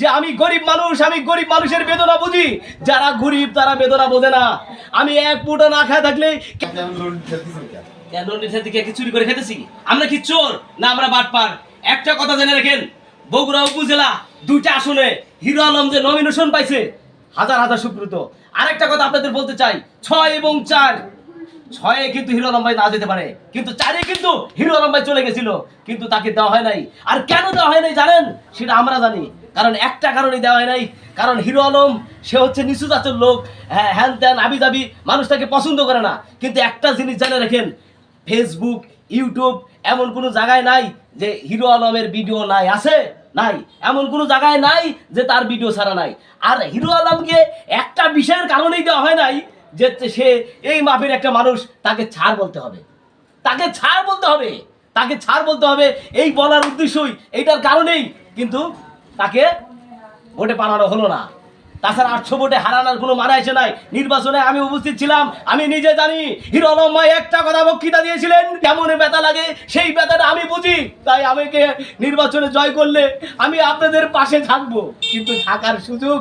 যে আমি গরিব মানুষ, আমি গরিব মানুষের বেদনা বুঝি। যারা গরিব, তারা বেদনা বোঝে না। আমি এক ফুটো না খায় থাকলে চুরি করে খেতেছি? আমরা কি চোর না আমরা বাটপার? একটা কথা জেনে রাখেন, বগুড়া উপজেলা দুইটা আসনে হিরো আলম যে নমিনেশন পাইছে, হাজার হাজার সুব্রত আরেকটা কথা আপনাদের বলতে চাই, ছয় এবং চার ছয়ে কিন্তু হিরো আলম ভাই না যেতে পারে, কিন্তু চারে কিন্তু হিরো আলম ভাই চলে গেছিল, কিন্তু তাকে দেওয়া হয় নাই। আর কেন দেওয়া হয় নাই জানেন? সেটা আমরা জানি, কারণ একটা কারণেই দেওয়া হয় নাই, কারণ হিরো আলম, সে হচ্ছে নিচু জাতের লোক হ্যাঁ হ্যান ত্যান আবি যাবি মানুষ তাকে পছন্দ করে না। কিন্তু একটা জিনিস জেনে রাখেন ফেসবুক ইউটিউব এমন কোনো জায়গায় নাই যে হিরো আলমের ভিডিও নাই, আছে? নাই। এমন কোনো জায়গায় নাই যে তার ভিডিও ছাড়া নাই। আর হিরো আলমকে একটা বিষয়ের কারণেই দেওয়া হয় নাই যে সে এই মাপের একটা মানুষ, তাকে ছাড় বলতে হবে। তাকে ছাড় বলতে হবে। তাকে ছাড় বলতে হবে। এই বলার উদ্দেশ্যই, এইটার কারণেই কিন্তু তাকে ভোটে পাঠানো হলো না। তাছাড়া আটশো ভোটে হারানোর কোনো মানে আছে নাই। নির্বাচনে আমি উপস্থিত ছিলাম, আমি নিজে জানি, হিরো আলম একটা কথা বক্তৃতা দিয়েছিলেন, কেমন ব্যথা লাগে, সেই ব্যথাটা আমি বুঝি, তাই আমাকে নির্বাচনে জয় করলে আমি আপনাদের পাশে থাকব। কিন্তু থাকার সুযোগ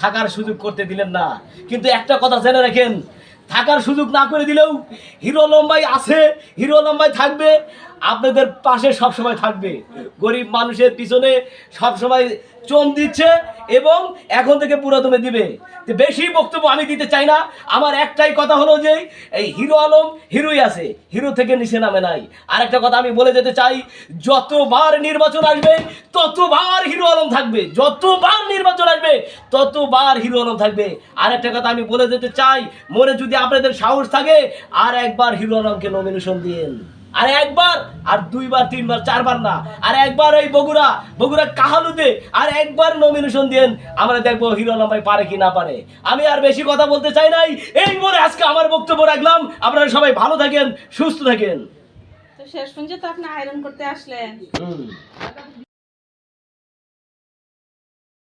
থাকার সুযোগ করতে দিলেন না। কিন্তু একটা কথা জেনে রাখেন থাকার সুযোগ না করে দিলেও হিরো লম্বাই আছে, হিরো লম্বাই থাকবে, আপনাদের পাশে সবসময় থাকবে। গরিব মানুষের পিছনে সবসময় চোম দিচ্ছে এবং এখন থেকে পুরাতনে দিবে। বেশি বক্তব্য আমি দিতে চাই না। আমার একটাই কথা হলো যে, এই হিরো আলম হিরোই আছে, হিরো থেকে নিচে নামে নাই। আর একটা কথা আমি বলে যেতে চাই, যতবার নির্বাচন আসবে, ততবার হিরো আলম থাকবে। যতবার নির্বাচন আসবে ততবার হিরো আলম থাকবে। আর একটা কথা আমি বলে যেতে চাই মনে যদি আপনাদের সাহস থাকে আর একবার হিরো আলমকে নমিনেশন দিন। আর একবার আর দুইবার তিনবার চারবার না। আর একবার ওই বগুড়া বগুড়া কাহালুতে আর একবার নমিনেশন দিন। আমরা দেখব হিরো আলম ভাই পারে কি না পারে। আমি আর বেশি কথা বলতে চাই নাই। এই বলে আজকে আমার বক্তব্য রাখলাম। আপনারা সবাই ভালো থাকেন সুস্থ থাকেন। তো শেষ পর্যন্ত আপনি আয়রন করতে আসলেন।